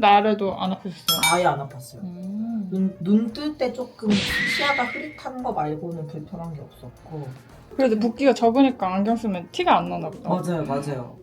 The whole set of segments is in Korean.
날에도 안 아프셨어요? 아예 안 아팠어요. 음. 눈눈뜰 때 조금 시야가 흐릿한 거 말고는 불편한 게 없었고. 그래도 붓기가 적으니까 안경 쓰면 티가 안 나나 보다. 맞아요, 맞아요.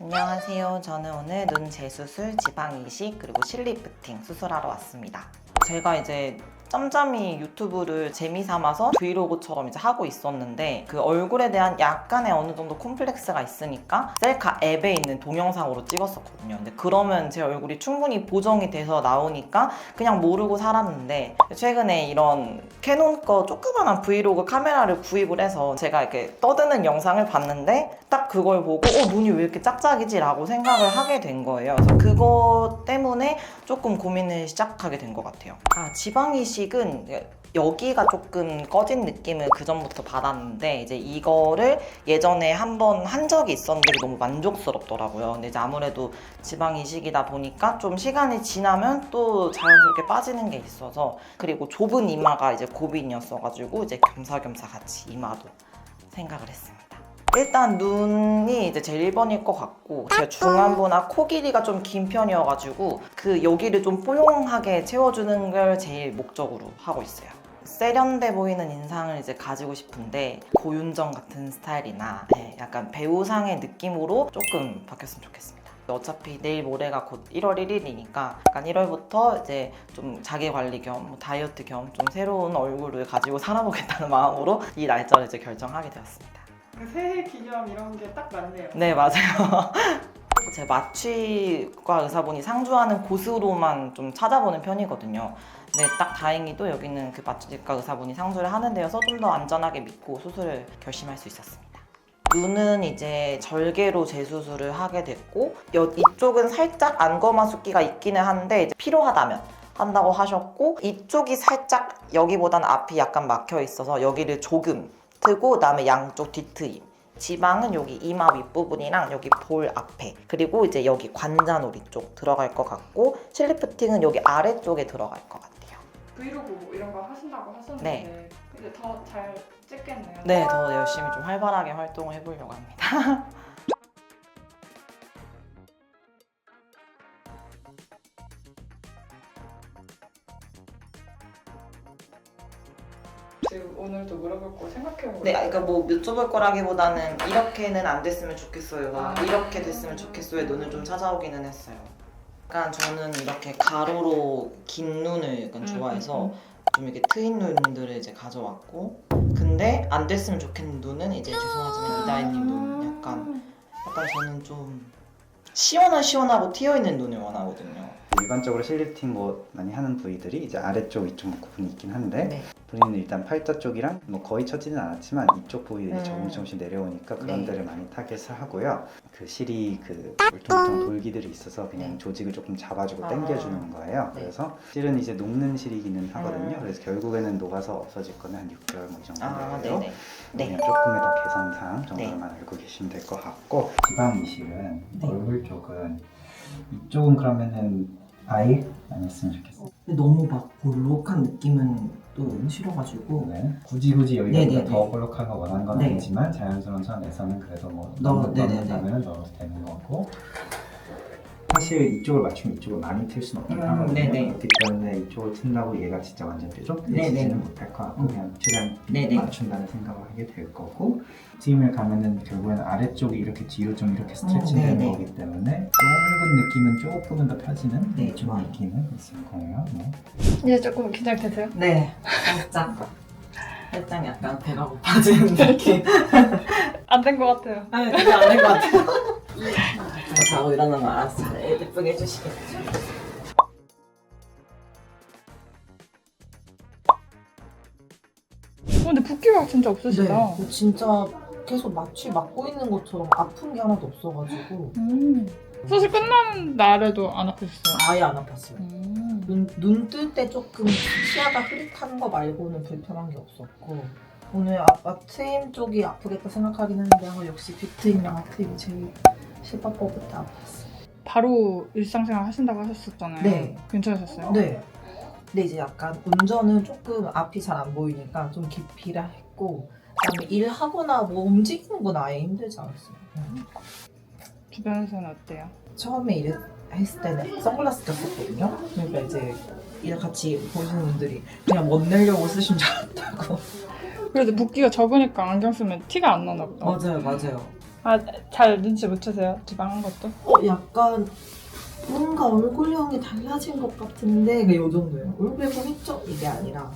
안녕하세요. 저는 오늘 눈 재수술, 지방 이식, 그리고 실리프팅 수술하러 왔습니다. 제가 이제 짬짬이 유튜브를 재미 삼아서 브이로그처럼 이제 하고 있었는데 그 얼굴에 대한 약간의 어느 정도 콤플렉스가 있으니까 셀카 앱에 있는 동영상으로 찍었었거든요. 근데 그러면 제 얼굴이 충분히 보정이 돼서 나오니까 그냥 모르고 살았는데 최근에 이런 캐논 거 조그만한 브이로그 카메라를 구입을 해서 제가 이렇게 떠드는 영상을 봤는데 딱 그걸 보고 어 눈이 왜 이렇게 짝짝이지? 라고 생각을 하게 된 거예요. 그래서 그거 때문에 조금 고민을 시작하게 된 것 같아요. 아 지방 이 식은 여기가 조금 꺼진 느낌을 그 전부터 받았는데 이제 이거를 예전에 한 번 한 적이 있었는데 너무 만족스럽더라고요. 근데 이제 아무래도 지방 이식이다 보니까 좀 시간이 지나면 또 자연스럽게 빠지는 게 있어서 그리고 좁은 이마가 이제 고민이었어가지고 이제 겸사겸사 같이 이마도 생각을 했습니다. 일단 눈이 이제 제일 1번일 것 같고 제가 중안부나 코 길이가 좀 긴 편이어가지고 그 여기를 좀 뽀용하게 채워주는 걸 제일 목적으로 하고 있어요. 세련돼 보이는 인상을 이제 가지고 싶은데 고윤정 같은 스타일이나 네, 약간 배우상의 느낌으로 조금 바뀌었으면 좋겠습니다. 어차피 내일 모레가 곧 1월 1일이니까 약간 1월부터 이제 좀 자기 관리 겸뭐 다이어트 겸 좀 새로운 얼굴을 가지고 살아보겠다는 마음으로 이 날짜를 이제 결정하게 되었습니다. 새해 기념 이런 게 딱 맞네요. 네 맞아요. 제 마취과 의사분이 상주하는 곳으로만 좀 찾아보는 편이거든요. 근데 딱 다행히도 여기는 그 마취과 의사분이 상주를 하는 데여서 좀 더 안전하게 믿고 수술을 결심할 수 있었습니다. 눈은 이제 절개로 재수술을 하게 됐고 여- 이쪽은 살짝 안검하 숫기가 있기는 한데 이제 필요하다면 한다고 하셨고 이쪽이 살짝 여기보다는 앞이 약간 막혀 있어서 여기를 조금 트고 그다음에 양쪽 뒤트임 지방은 여기 이마 윗부분이랑 여기 볼 앞에 그리고 이제 여기 관자놀이 쪽 들어갈 것 같고 실리프팅은 여기 아래쪽에 들어갈 것 같아요 브이로그 뭐 이런 거 하신다고 하셨는데 네. 이제 더잘 찍겠네요. 네 더 열심히 좀 활발하게 활동을 해보려고 합니다 지금 오늘도 물어볼 거 생각해보고. 네, 그러니까 뭐 여쭤볼 거라기보다는 이렇게는 안 됐으면 좋겠어요. 와, 아. 이렇게 됐으면 좋겠어요. 눈을 좀 찾아오기는 했어요. 약간 저는 이렇게 가로로 긴 눈을 약간 음, 좋아해서 음, 좀 이렇게 트인 눈들을 이제 가져왔고 근데 안 됐으면 좋겠는 눈은 이제 죄송하지만 이다혜님 눈 약간 약간 저는 좀 시원한 시원하고 튀어 있는 눈을 원하거든요. 일반적으로 실리프팅 뭐 많이 하는 부위들이 이제 아래쪽 위쪽 부분이 있긴 한데 네. 본인은 일단 팔자 쪽이랑 뭐 거의 처지는 않았지만 이쪽 부위들이 음. 조금씩 조금씩 내려오니까 그런 네. 데를 많이 타겟을 하고요. 그 실이 그 울퉁불퉁 돌기들이 있어서 그냥 네. 조직을 조금 잡아주고 아. 당겨주는 거예요. 네. 그래서 실은 이제 녹는 실이기는 하거든요. 음. 그래서 결국에는 녹아서 없어질 거는 한 6개월 뭐이 정도 아, 돼요. 네네. 네. 그냥 조금의 더 개선상 정도만 알고 계시면 될 것 같고 지방 이식은 네. 얼굴 쪽은 이쪽은 그러면은 아예 안 했으면 좋겠어요. 근데 너무 막 볼록한 느낌은 또 싫어가지고. 네. 굳이 굳이 여기가 네네네. 더 볼록한 거 원하는 건 네. 아니지만 자연스러운 선에서는 그래도 뭐 넣는 네네네. 넣는다면 넣어도 되는 거고 사실 이쪽을 맞추면 이쪽을 많이 틀 수는 없긴 음, 하거든요 네네. 그렇기 때문에 이쪽을 튼다고 얘가 진짜 완전. 되지는 못할 것 같고 음. 그냥 최대한 네네. 맞춘다는 생각을 하게 될 거고 트임을 가면은 결국에는 아래쪽이 이렇게 뒤로 좀 이렇게 음, 되는 네네. 거기 때문에 둥근 느낌은 조금은 더 펴지는 네, 좀 좋아요. 느낌은 있을 거예요 네. 이제 조금 긴장되세요? 네, 살짝. 살짝 약간 배가 고파지는 느낌. 안 된 것 같아요. 아니, 그게 안된 것 같아요. 저 자고 일어나면 알았어. 네, 예쁘게 해주시겠죠. 어, 근데 붓기가 진짜 없으시다. 네, 진짜 계속 마취 맞고 있는 것처럼 아픈 게 하나도 없어가지고 음. 수술 끝나는 날에도 안 아프셨어요? 아예 안 아팠어요. 음. 눈눈뜰 때 조금 시야가 흐릿한 거 말고는 불편한 게 없었고 오늘 아빠 트임 쪽이 아프겠다 생각하긴 했는데 아, 역시 빅트임이랑 아트임이 제일 실밥법 그때 아팠어. 바로 일상생활 하신다고 하셨었잖아요. 네. 괜찮으셨어요? 네. 근데 이제 약간 운전은 조금 앞이 잘 안 보이니까 좀 기피라 했고 그다음에 일하거나 뭐 움직이는 건 아예 힘들지 않았어요. 음. 주변에서는 어때요? 처음에 일을 했을 때는 선글라스 꼈었거든요. 그러니까 이제 일 같이 보시는 분들이 그냥 멋 내려고 쓰신 줄 알았다고. 그래도 붓기가 적으니까 안경 쓰면 티가 안 나나 보다. 맞아요, 맞아요. 아, 잘 눈치 못 채세요? 지방한 것도? 어, 약간 뭔가 얼굴형이 달라진 것 같은데 그요 정도예요. 얼굴형 했죠? 이게 아니라